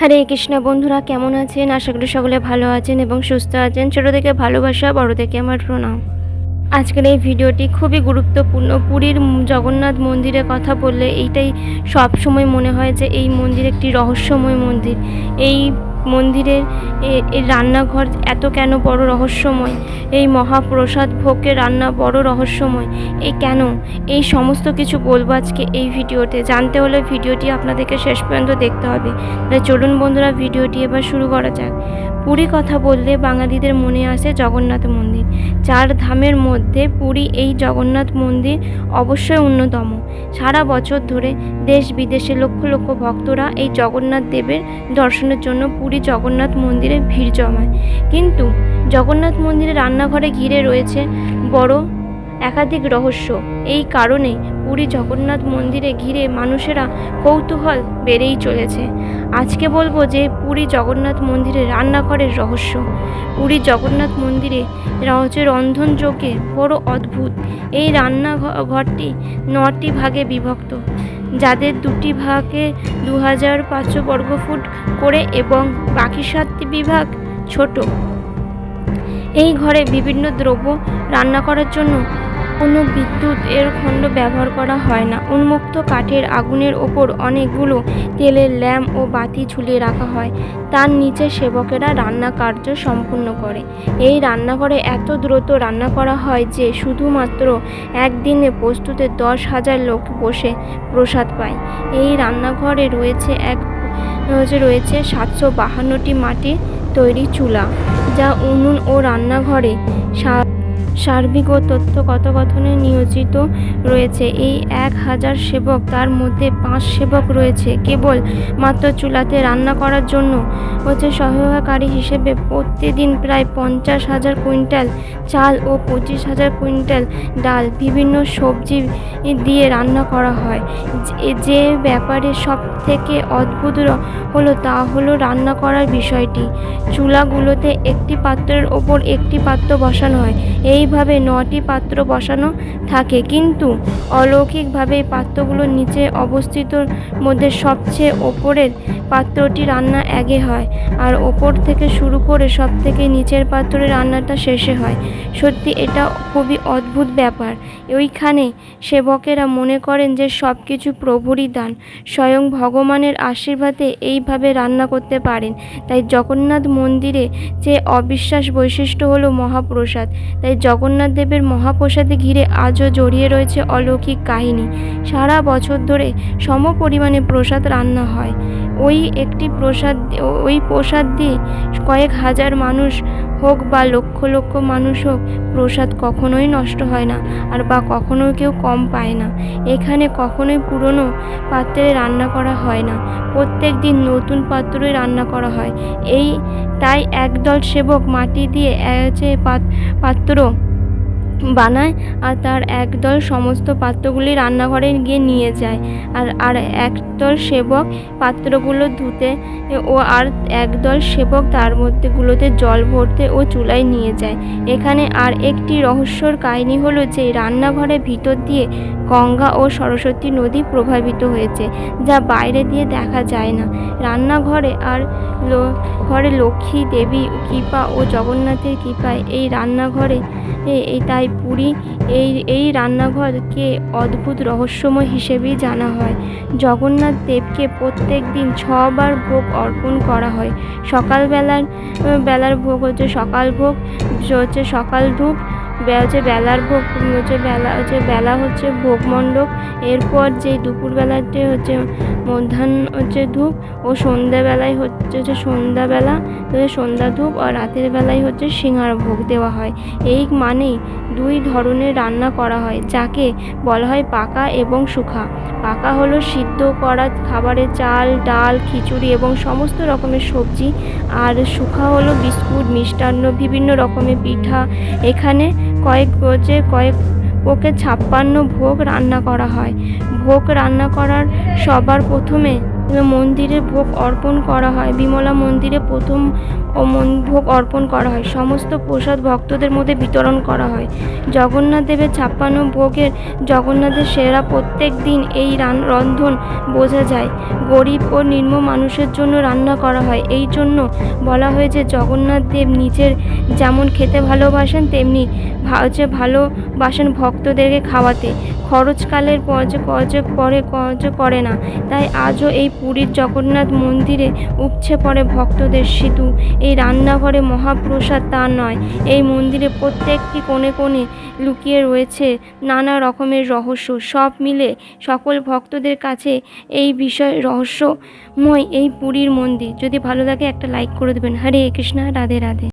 হরে কৃষ্ণ, বন্ধুরা কেমন আছেন? আশা করি সকলে ভালো আছেন এবং সুস্থ আছেন। ছোটো থেকে ভালোবাসা বড় থেকে আমার প্রণাম। আজকের এই ভিডিওটি খুবই গুরুত্বপূর্ণ। পুরীর জগন্নাথ মন্দিরের কথা বললে এইটাই সবসময় মনে হয় যে এই মন্দির একটি রহস্যময় মন্দির। এই মন্দিরের এ- এই রান্নাঘর এত কেন বড় রহস্যময়? এই মহাপ্রসাদ ভোগের রান্না বড় রহস্যময়। এই কেন? এই সমস্ত কিছু বলব আজকে এই ভিডিওতে। জানতে হলে ভিডিওটি আপনাদেরকে শেষ পর্যন্ত দেখতে হবে। তাই চলুন বন্ধুরা, ভিডিওটি এবার শুরু করা যাক। পুরী কথা বললে বাঙালিদের মনে আসে জগন্নাথ মন্দির। চার ধামের মধ্যে পুরী এই জগন্নাথ মন্দির অবশ্যই অন্যতম। সারা বছর ধরে দেশ বিদেশে লক্ষ লক্ষ ভক্তরা এই জগন্নাথ দেবের দর্শনের জন্য পুরী জগন্নাথ মন্দিরে ভিড় জমায়। কিন্তু জগন্নাথ মন্দিরে রান্নাঘরে ঘিরে রয়েছে বড় একাধিক রহস্য। এই কারণে পুরী জগন্নাথ মন্দিরে ঘিরে মানুষেরা কৌতূহল বেড়েই চলেছে। আজকে বলব যে পুরী জগন্নাথ মন্দিরে রান্নাঘরের রহস্য। পুরী জগন্নাথ মন্দিরে রয়েছে রন্ধনযোগে বড় অদ্ভুত। এই রান্নাঘরটি নটি ভাগে বিভক্ত, যাদের দুটি ভাগে দু হাজার পাঁচশো বর্গফুট করে এবং বাকি সাতটি বিভাগ ছোট। এই ঘরে বিভিন্ন দ্রব্য রান্না করার জন্য কোনো বিদ্যুৎ এর খণ্ড ব্যবহার করা হয় না। উন্মুক্ত কাঠের আগুনের ওপর অনেকগুলো তেলের ল্যাম্প ও বাতি ঝুলিয়ে রাখা হয়। তার নিচে সেবকেরা রান্না কার্য সম্পূর্ণ করে। এই রান্নাঘরে এত দ্রুত রান্না করা হয় যে শুধুমাত্র একদিনে প্রস্তুতে দশ হাজার লোক বসে প্রসাদ পায়। এই রান্নাঘরে রয়েছে এক রয়েছে সাতশো বাহান্নটি মাটি তৈরি চুলা, যা উনুন ও রান্নাঘরে সার্বিক ও তথ্য কথোপকথনে নিয়োজিত রয়েছে। এই এক হাজার সেবক, তার মধ্যে পাঁচ সেবক রয়েছে। কেবল মাত্র চুলাতে রান্না করার জন্য হচ্ছে সহায়কারী হিসেবে প্রতিদিন প্রায় পঞ্চাশ হাজার কুইন্টাল চাল ও পঁচিশ হাজার কুইন্টাল ডাল বিভিন্ন সবজি দিয়ে রান্না করা হয়। যে- ব্যাপারে সব থেকে অদ্ভুত হলো তা হলো রান্না করার বিষয়টি। চুলাগুলোতে একটি পাত্রের ওপর একটি পাত্র বসানো হয়। এইভাবে নটি পাত্র বসানো থাকে। কিন্তু অলৌকিকভাবে এই পাত্রগুলোর নিচে অবস্থিত মধ্যে সবচেয়ে ওপরের পাত্রটি রান্না আগে হয় আর ওপর থেকে শুরু করে সব থেকে নিচের পাত্রে রান্নাটা শেষে হয়। সত্যি এটা খুবই অদ্ভুত ব্যাপার। ওইখানে সেবকেরা মনে করেন যে সব কিছু প্রভুরই দান। স্বয়ং ভগবানের আশীর্বাদে এইভাবে রান্না করতে পারেন। তাই জগন্নাথ মন্দিরে যে অবিশ্বাস বৈশিষ্ট্য হলো মহাপ্রসাদ। তাই জগন্নাথ দেবের মহাপ্রসাদে ঘিরে আজও জড়িয়ে রয়েছে অলৌকিক কাহিনী। সারা বছর ধরে সম পরিমাণে প্রসাদ রান্না হয়। ওই একটি প্রসাদ, ওই প্রসাদ দিয়ে কয়েক হাজার মানুষ হোক বা লক্ষ লক্ষ মানুষ হোক, প্রসাদ কখনোই নষ্ট হয় না আর বা কখনোই কেউ কম পায় না। এখানে কখনোই পুরনো পাত্রে রান্না করা হয় না। প্রত্যেক দিন নতুন পাত্রে রান্না করা হয়। এই, তাই একদল সেবক মাটি দিয়ে পাত্র বানায় আর তার একদল সমস্ত পাত্রগুলি রান্নাঘরে গিয়ে নিয়ে যায়। আর আর একদল সেবক পাত্রগুলো ধুতে ও আর একদল সেবক তার মধ্যেগুলোতে জল ভরতে ও চুলায় নিয়ে যায়। এখানে আর একটি রহস্যর কাহিনী হলো যে রান্নাঘরের ভিতর দিয়ে গঙ্গা ও সরস্বতী নদী প্রভাবিত হয়েছে, যা বাইরে দিয়ে দেখা যায় না। রান্নাঘরে আর ঘরে লক্ষ্মী দেবী কৃপা ও জগন্নাথের কৃপায় এই রান্নাঘরে এই তাই পুরী, এই এই রান্নাঘরকে অদ্ভুত রহস্যময় হিসেবেই জানা হয়। জগন্নাথ দেবকে প্রত্যেক দিন ছবার ভোগ অর্পণ করা হয়। সকালবেলার বেলার ভোগ হচ্ছে সকাল ভোগ হচ্ছে সকাল ধূপ হচ্ছে বেলার ভোগ হচ্ছে বেলা হচ্ছে বেলা হচ্ছে ভোগ মণ্ডপ এরপর যে দুপুরবেলাতে হচ্ছে মধ্যাহ্ন হচ্ছে ধূপ ও সন্ধ্যাবেলায় হচ্ছে হচ্ছে সন্ধ্যাবেলা সন্ধ্যা ধূপ আর রাতের বেলায় হচ্ছে সিঙ্গার ভোগ দেওয়া হয়। এই মানেই দুই ধরনের রান্না করা হয়, যাকে বলা হয় পাকা এবং শুখা। পাকা হলো সিদ্ধ করা খাবারের চাল, ডাল, খিচুড়ি এবং সমস্ত রকমের সবজি, আর শুখা হলো বিস্কুট, মিষ্টান্ন, বিভিন্ন রকমের পিঠা। এখানে কয়েক যে কয়েক ওকে ছাপ্পান্ন ভোগ রান্না করা হয়। ভোগ রান্না করার সবার প্রথমে মন্দিরে ভোগ অর্পণ করা হয়। বিমলা মন্দিরে প্রথম ও ভোগ অর্পণ করা হয়। সমস্ত প্রসাদ ভক্তদের মধ্যে বিতরণ করা হয়। জগন্নাথ দেবের ছাপ্পান্ন ভোগের জগন্নাথের সেরা প্রত্যেক দিন এই রান রন্ধন বোঝা যায়। গরিব ও নিম্ন মানুষের জন্য রান্না করা হয়। এই জন্য বলা হয়েছে জগন্নাথ দেব নিজের যেমন খেতে ভালোবাসেন, তেমনি ভা- হচ্ছে ভালোবাসেন ভক্তদেরকে খাওয়াতে। খরচকালের পর্য কর্য করে কর্য করে না। তাই আজও এই পুরীর জগন্নাথ মন্দিরে উপছে পড়ে ভক্তদের সেতু। এই রান্নাঘরে মহাপ্রসাদ তা নয়। এই মন্দিরে প্রত্যেকটি কোণে কোণে লুকিয়ে রয়েছে নানা রকমের রহস্য। সব মিলে সকল ভক্তদের কাছে এই বিষয় রহস্যময় এই পুরীর মন্দির। যদি ভালো লাগে একটা লাইক করে দেবেন। হরে কৃষ্ণা, রাধে রাধে।